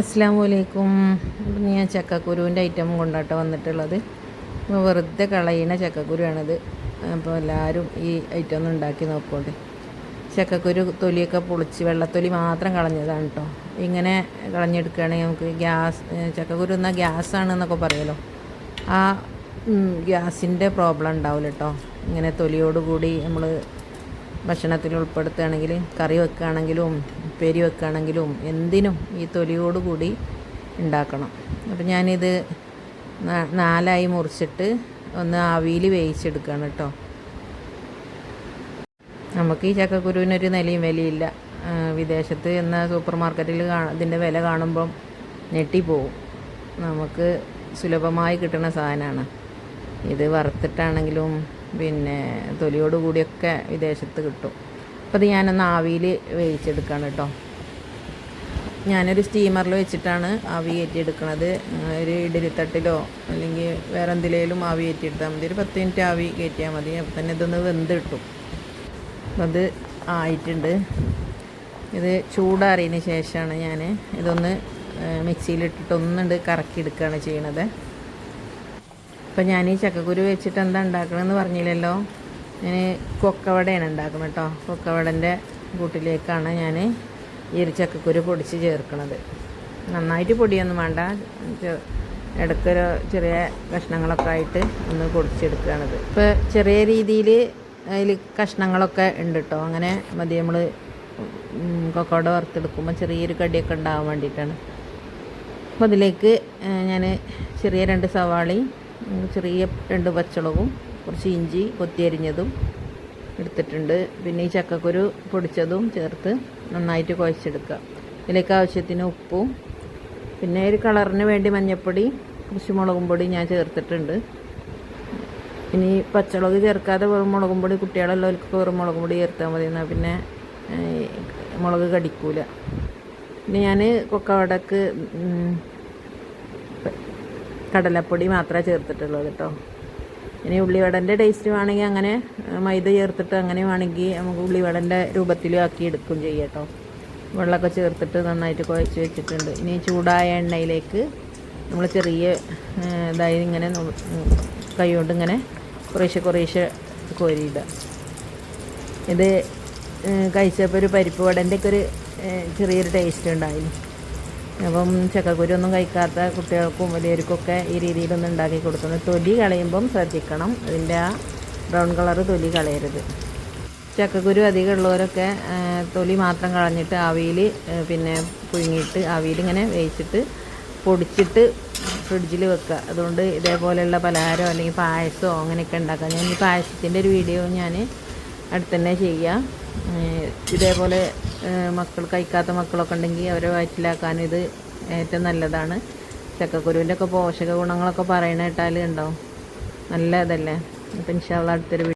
അസ്സാം വലൈക്കും ഇപ്പം ഞാൻ ചക്കക്കുരുവിന്റെ ഐറ്റം കൊണ്ടാട്ട് വന്നിട്ടുള്ളത്. വെറുതെ കളയുന്ന ചക്കക്കുരുവാണിത്. അപ്പോൾ എല്ലാവരും ഈ ഐറ്റം ഒന്ന് ഉണ്ടാക്കി നോക്കോട്ടെ. ചക്കക്കുരു തൊലിയൊക്കെ പൊളിച്ച് വെള്ളത്തൊലി മാത്രം കളഞ്ഞതാണ് കേട്ടോ ഇങ്ങനെ കളഞ്ഞെടുക്കുകയാണെങ്കിൽ നമുക്ക് ഗ്യാസ് ചക്കക്കുരു എന്നാൽ ഗ്യാസാണെന്നൊക്കെ പറയുമല്ലോ ആ ഗ്യാസിന്റെ പ്രോബ്ലം ഉണ്ടാവില്ല കേട്ടോ ഇങ്ങനെ തൊലിയോടുകൂടി നമ്മൾ ഭക്ഷണത്തിൽ ഉൾപ്പെടുത്തുകയാണെങ്കിൽ കറി വെക്കുകയാണെങ്കിലും ഉപ്പേരി വെക്കുകയാണെങ്കിലും എന്തിനും ഈ തൊലിയോടുകൂടി ഉണ്ടാക്കണം. അപ്പം ഞാനിത് നാലായി മുറിച്ചിട്ട് ഒന്ന് ആവിയിൽ വേവിച്ചെടുക്കുകയാണ് കേട്ടോ. നമുക്ക് ഈ ചക്കക്കുരുവിനൊരു നിലയും വിലയില്ല. വിദേശത്ത് എന്ന സൂപ്പർ മാർക്കറ്റിൽ കാ ഇതിന്റെ വില കാണുമ്പം ഞെട്ടിപ്പോവും. നമുക്ക് സുലഭമായി കിട്ടുന്ന സാധനമാണ്. ഇത് വറുത്തിട്ടാണെങ്കിലും പിന്നെ തൊലിയോടുകൂടിയൊക്കെ വിദേശത്ത് കിട്ടും. അപ്പോൾ ഇത് ഞാനൊന്ന് ആവിയിൽ വേവിച്ചെടുക്കുകയാണ് കേട്ടോ ഞാനൊരു സ്റ്റീമറിൽ വെച്ചിട്ടാണ് ആവി കയറ്റിയെടുക്കണത് ഒരു ഇഡലിത്തട്ടിലോ അല്ലെങ്കിൽ വേറെ എന്തിലേലും ആവി കയറ്റിയെടുത്താൽ മതി. ഒരു പത്ത് മിനിറ്റ് ആവി കയറ്റിയാൽ മതി. അപ്പോൾ തന്നെ ഇതൊന്ന് വെന്ത് കിട്ടും. അത് ആയിട്ടുണ്ട്. ഇത് ചൂടാറിയതിന് ശേഷമാണ് ഞാൻ ഇതൊന്ന് മിക്സിയിലിട്ടിട്ട് ഒന്നുണ്ട് കറക്കി എടുക്കുകയാണ് ചെയ്യണത്. അപ്പം ഞാൻ ഈ ചക്കക്കുരു വെച്ചിട്ട് എന്താ ഉണ്ടാക്കണമെന്ന് പറഞ്ഞില്ലല്ലോ? ഞാൻ കൊക്കവടയാണ് ഉണ്ടാക്കുന്നത് കേട്ടോ. കൊക്കവടന്റെ കൂട്ടിലേക്കാണ് ഞാൻ ഈ ചക്കക്കുരു പൊടിച്ച് ചേർക്കുന്നത് നന്നായിട്ട് പൊടിയൊന്നും വേണ്ട. ഇടയ്ക്കൊരു ചെറിയ കഷ്ണങ്ങളൊക്കെ ആയിട്ട് ഒന്ന് പൊടിച്ചെടുക്കുകയാണത്. ഇപ്പോൾ ചെറിയ രീതിയിൽ അതിൽ കഷ്ണങ്ങളൊക്കെ ഉണ്ട് കേട്ടോ. അങ്ങനെ മതി നമ്മൾ കൊക്കവട വറുത്തെടുക്കുമ്പോൾ ചെറിയൊരു കടിയൊക്കെ ഉണ്ടാകാൻ വേണ്ടിയിട്ടാണ് അപ്പോൾ അതിലേക്ക് ഞാൻ ചെറിയ രണ്ട് സവാളയും ചെറിയ രണ്ട് പച്ചമുളകും കുറച്ച് ഇഞ്ചി കൊത്തിയരിഞ്ഞതും എടുത്തിട്ടുണ്ട്. പിന്നെ ഈ ചക്കക്കുരു പൊടിച്ചതും ചേർത്ത് നന്നായിട്ട് കുഴച്ചെടുക്കുക. ഇതിലേക്ക് ആവശ്യത്തിന് ഉപ്പും പിന്നെ ഒരു കളറിന് വേണ്ടി മഞ്ഞൾപ്പൊടി കുറച്ച് മുളകും പൊടി ഞാൻ ചേർത്തിട്ടുണ്ട്. ഇനി പച്ചമുളക് ചേർക്കാതെ വെറും മുളകും പൊടി കുട്ടികളുള്ളവർക്ക് വെറും മുളകും പൊടി ചേർത്താൽ മതി. എന്നാൽ പിന്നെ മുളക് കടിക്കൂല. പിന്നെ ഞാൻ കൊക്കവടക്ക് കടലപ്പൊടി മാത്രമേ ചേർത്തിട്ടുള്ളൂ കേട്ടോ. ഇനി ഉള്ളിവടന്റെ ടേസ്റ്റ് വേണമെങ്കിൽ അങ്ങനെ മൈദ ചേർത്തിട്ട് അങ്ങനെ വേണമെങ്കിൽ നമുക്ക് ഉള്ളിവടന്റെ രൂപത്തിലും ആക്കി എടുക്കും ചെയ്യാം വെള്ളമൊക്കെ ചേർത്തിട്ട് നന്നായിട്ട് കുഴച്ച് വെച്ചിട്ടുണ്ട്. ഇനി ചൂടായ എണ്ണയിലേക്ക് നമ്മൾ ചെറിയ ഇതായി ഇങ്ങനെ കൈകൊണ്ട് ഇങ്ങനെ കുറേശ്ശെ കുറേശ്ശെ കോരിയിടുക. ഇത് കഴിച്ചപ്പോൾ ഒരു പരിപ്പ് വടന്റെ ഒക്കെ ഒരു ചെറിയൊരു ടേസ്റ്റ് ഉണ്ടായിരുന്നു അപ്പം ചക്കക്കുരു ഒന്നും കഴിക്കാത്ത കുട്ടികൾക്കും വലിയവർക്കൊക്കെ ഈ രീതിയിലൊന്നും ഉണ്ടാക്കി കൊടുക്കുന്നു. തൊലി കളയുമ്പം ശ്രദ്ധിക്കണം. അതിന്റെ ആ ബ്രൗൺ കളർ തൊലി കളയരുത്. ചക്കക്കുരു അധികം ഉള്ളവരൊക്കെ തൊലി മാത്രം കളഞ്ഞിട്ട് ആവിയിൽ പിന്നെ പുഴുങ്ങിയിട്ട് ആവിയിൽ ഇങ്ങനെ വേവിച്ചിട്ട് പൊടിച്ചിട്ട് ഫ്രിഡ്ജിൽ വെക്കുക. അതുകൊണ്ട് ഇതേപോലെയുള്ള പലഹാരമോ അല്ലെങ്കിൽ പായസമോ അങ്ങനെയൊക്കെ ഉണ്ടാക്കുക ഞാൻ ഈ പായസത്തിന്റെ ഒരു വീഡിയോ ഞാൻ അടുത്തന്നെ ചെയ്യുക ചെയ്യാം ഇതേപോലെ മക്കൾ കഴിക്കാത്ത മക്കളൊക്കെ ഉണ്ടെങ്കിൽ അവരെ വയറ്റിലാക്കാനും ഇത് ഏറ്റവും നല്ലതാണ്. ചക്കക്കുരുവിന്റെ ഒക്കെ പോഷക ഗുണങ്ങളൊക്കെ പറയണ കേട്ടാൽ ഉണ്ടാവും നല്ല ഇതല്ലേ? അപ്പം ഇൻഷാള്ള അടുത്തൊരു